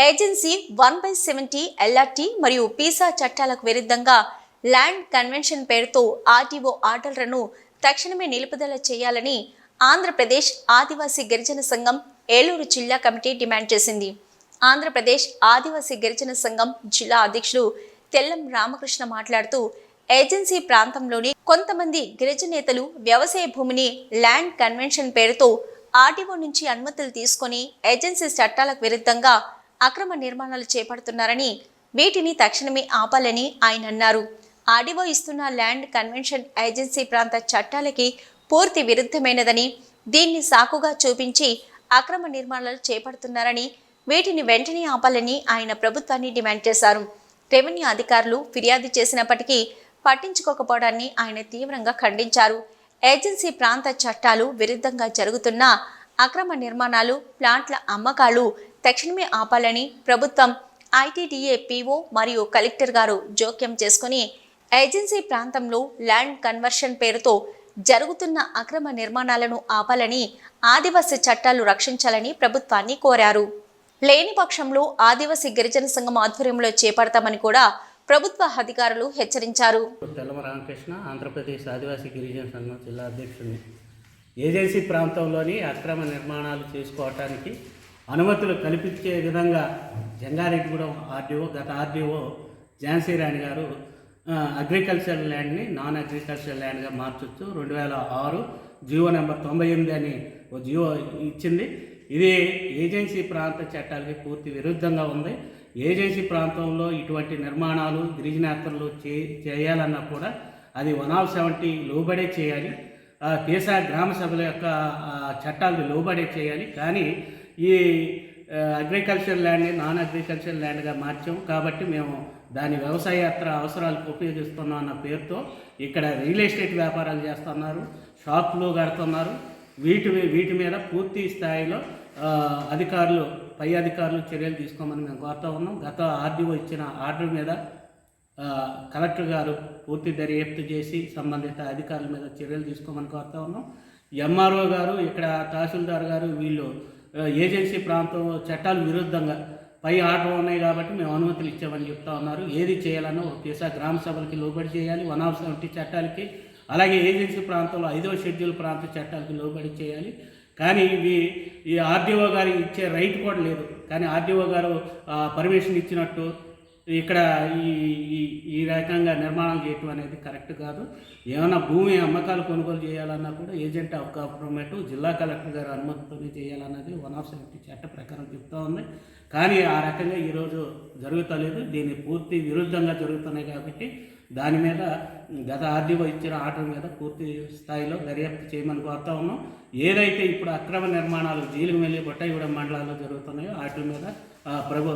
Agency one by seventy LRT మరియు PESA చట్టాలకు విరుద్ధంగా ల్యాండ్ కన్వెన్షన్ పేరుతో ఆర్టీఓ ఆర్డర్లను తక్షణమే నిలుపుదల చేయాలని ఆంధ్రప్రదేశ్ ఆదివాసీ గిరిజన సంఘం ఏలూరు జిల్లా కమిటీ డిమాండ్ చేసింది. ఆంధ్రప్రదేశ్ ఆదివాసీ గిరిజన సంఘం జిల్లా అధ్యక్షుడు తెల్లం రామకృష్ణ మాట్లాడుతూ ఏజెన్సీ ప్రాంతంలోని కొంతమంది గిరిజనేతలు వ్యవసాయ భూమిని ల్యాండ్ కన్వెన్షన్ పేరుతో ఆర్టీఓ నుంచి అనుమతులు తీసుకొని ఏజెన్సీ చట్టాలకు విరుద్ధంగా అక్రమ నిర్మాణాలు చేపడుతున్నారని వీటిని తక్షణమే ఆపాలని ఆయన అన్నారు. ఆర్డీఓ ఇస్తున్న ల్యాండ్ కన్వెన్షన్ ఏజెన్సీ ప్రాంత చట్టాలకి పూర్తి విరుద్ధమైనదని దీన్ని సాకుగా చూపించి అక్రమ నిర్మాణాలు చేపడుతున్నారని వీటిని వెంటనే ఆపాలని ఆయన ప్రభుత్వాన్ని డిమాండ్ చేశారు. రెవెన్యూ అధికారులు ఫిర్యాదు చేసినప్పటికీ పట్టించుకోకపోవడాన్ని ఆయన తీవ్రంగా ఖండించారు. ఏజెన్సీ ప్రాంత చట్టాలు విరుద్ధంగా జరుగుతున్న అక్రమ నిర్మాణాలు ప్లాంట్ల అమ్మకాలు తక్షణమే ఆపాలని ప్రభుత్వం ఐటీడీఏ పీఓ మరియు కలెక్టర్ గారు జోక్యం చేసుకుని ఏజెన్సీ ప్రాంతంలో ల్యాండ్ కన్వర్షన్ పేరుతో జరుగుతున్న అక్రమ నిర్మాణాలను ఆపాలని ఆదివాసీ చట్టాలు రక్షించాలని ప్రభుత్వాన్ని కోరారు. లేని పక్షంలో ఆదివాసీ గిరిజన సంఘం ఆధ్వర్యంలో చేపడతామని కూడా ప్రభుత్వ అధికారులు హెచ్చరించారు. తెల్లమ రామకృష్ణ ఆంధ్రప్రదేశ్ ఆదివాసీ గిరిజన సంఘం జిల్లా అధ్యక్షుడిని. ఏజెన్సీ ప్రాంతంలోని అక్రమ నిర్మాణాలు చేసుకోవటానికి అనుమతులు కల్పించే విధంగా జంగారెడ్డిగూడెం ఆర్డీఓ గత ఆర్డీఓ ఝాన్సీ రాణి గారు అగ్రికల్చర్ ల్యాండ్ని నాన్ అగ్రికల్చర్ ల్యాండ్గా మార్చొచ్చు. రెండు వేల ఆరు జియో నెంబర్ తొంభై ఎనిమిది అని ఓ జియో ఇచ్చింది. ఇది ఏజెన్సీ ప్రాంత చట్టాలకి పూర్తి విరుద్ధంగా ఉంది. ఏజెన్సీ ప్రాంతంలో ఇటువంటి నిర్మాణాలు గిరిజనేతలు చే చేయాలన్నా కూడా అది వన్ ఆఫ్ సెవెంటీ లోబడే చేయాలి. ఆ, దేశ గ్రామ సభల యొక్క చట్టాలకు లోబడే చేయాలి. కానీ ఈ అగ్రికల్చర్ ల్యాండ్ని నాన్ అగ్రికల్చర్ ల్యాండ్గా మార్చాం. కాబట్టి మేము దాని వ్యవసాయత్ర అవసరాలకు ఉపయోగిస్తున్నాం అన్న పేరుతో ఇక్కడ రియల్ ఎస్టేట్ వ్యాపారాలు చేస్తున్నారు షాపులు కడుతున్నారు. వీటి మీ- వీటి మీద పూర్తి స్థాయిలో అధికారులు పై అధికారులు చర్యలు తీసుకోమని మేము కోరుతా ఉన్నాం. గత ఆర్డీఓ ఇచ్చిన ఆర్డర్ మీద కలెక్టర్ గారు పూర్తి దర్యాప్తు చేసి సంబంధిత అధికారుల మీద చర్యలు తీసుకోమని కోరుతా ఉన్నాం. ఎంఆర్ఓ గారు ఇక్కడ తహసీల్దార్ గారు వీళ్ళు ఏజెన్సీ ప్రాంతం చట్టాలు విరుద్ధంగా పై ఆర్డర్ ఉన్నాయి కాబట్టి మేము అనుమతులు ఇచ్చామని చెప్తా ఉన్నారు. ఏది చేయాలన్నా ఒకేసారి గ్రామ సభలకి లోబడి చేయాలి వన్ ఆఫ్ సెవెంటీ చట్టాలకి అలాగే ఏజెన్సీ ప్రాంతంలో ఐదవ షెడ్యూల్ ప్రాంత చట్టాలకి లోబడి చేయాలి. కానీ ఇవి ఈ ఆర్డీఓ గారికి ఇచ్చే రైట్ కూడా లేదు. కానీ ఆర్డీఓ గారు పర్మిషన్ ఇచ్చినట్టు ఇక్కడ ఈ ఈ- ఈ రకంగా నిర్మాణం చేయటం అనేది కరెక్ట్ కాదు. ఏమైనా భూమి అమ్మకాలు కొనుగోలు చేయాలన్నా కూడా ఏజెంట్ ఆఫ్ గవర్నమెంట్ జిల్లా కలెక్టర్ గారు అనుమతితోనే చేయాలన్నది వన్ ఆఫ్ సెవెంటీ చట్ట ప్రకారం చెప్తా ఉంది. కానీ ఆ రకంగా ఈరోజు జరుగుతలేదు. దీన్ని పూర్తి విరుద్ధంగా జరుగుతున్నాయి కాబట్టి దాని మీద గత ఆర్డీఓ ఇచ్చిన ఆర్డర్ మీద పూర్తి స్థాయిలో దర్యాప్తు చేయమని కోరుతా ఉన్నాం. ఏదైతే ఇప్పుడు అక్రమ నిర్మాణాలు జీలుగుమెల్లి బొట్టాయిగూడెం మండలాల్లో జరుగుతున్నాయో వాటి మీద ప్రభు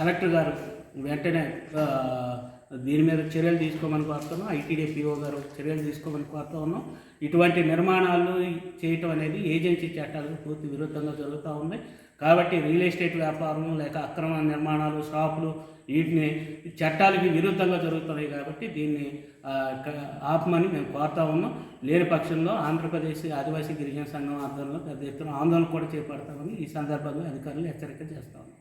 కలెక్టర్ గారు వెంటనే దీని మీద చర్యలు తీసుకోమని కోరుతున్నాం. ఐటీడీపీఓ గారు చర్యలు తీసుకోమని కోరుతూ ఉన్నాం. ఇటువంటి నిర్మాణాలు చేయటం అనేది ఏజెన్సీ చట్టాలకు పూర్తి విరుద్ధంగా జరుగుతూ ఉంది. కాబట్టి రియల్ ఎస్టేట్ వ్యాపారం లేక అక్రమ నిర్మాణాలు షాపులు వీటిని చట్టాలకి విరుద్ధంగా జరుగుతున్నాయి కాబట్టి దీన్ని ఆపమని మేము కోరుతా ఉన్నాం. లేని పక్షంలో ఆంధ్రప్రదేశ్ ఆదివాసీ గిరిజన సంఘం ఆధ్వర్యంలో పెద్ద ఎత్తున ఆందోళన కూడా చేపడతామని ఈ సందర్భంగా అధికారులు హెచ్చరిక చేస్తా ఉన్నాం